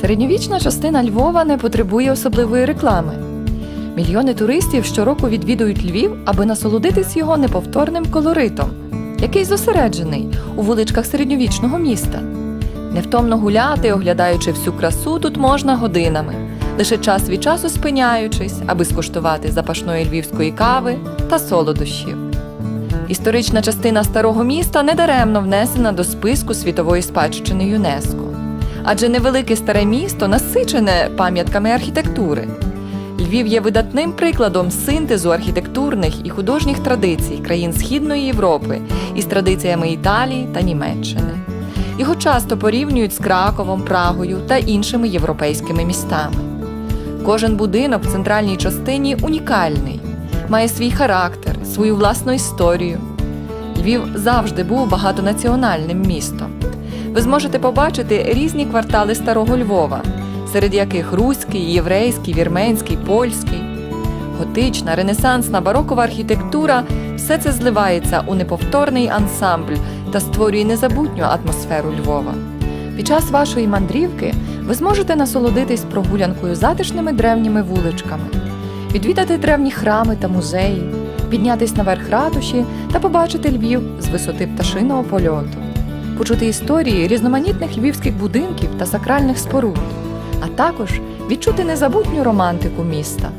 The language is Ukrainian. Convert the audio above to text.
Середньовічна частина Львова не потребує особливої реклами. Мільйони туристів щороку відвідують Львів, аби насолодитись його неповторним колоритом, який зосереджений у вуличках середньовічного міста. Невтомно гуляти, оглядаючи всю красу, тут можна годинами, лише час від часу спиняючись, аби скуштувати запашної львівської кави та солодощів. Історична частина старого міста недаремно внесена до списку світової спадщини ЮНЕСКО. Адже невелике старе місто насичене пам'ятками архітектури. Львів є видатним прикладом синтезу архітектурних і художніх традицій країн Східної Європи із традиціями Італії та Німеччини. Його часто порівнюють з Краковом, Прагою та іншими європейськими містами. Кожен будинок в центральній частині унікальний, має свій характер, свою власну історію. Львів завжди був багатонаціональним містом. Ви зможете побачити різні квартали старого Львова, серед яких руський, єврейський, вірменський, польський. Готична, ренесансна, барокова архітектура все це зливається у неповторний ансамбль та створює незабутню атмосферу Львова. Під час вашої мандрівки ви зможете насолодитись прогулянкою затишними древніми вуличками, відвідати древні храми та музеї, піднятись наверх ратуші та побачити Львів з висоти пташиного польоту, почути історії різноманітних львівських будинків та сакральних споруд, а також відчути незабутню романтику міста.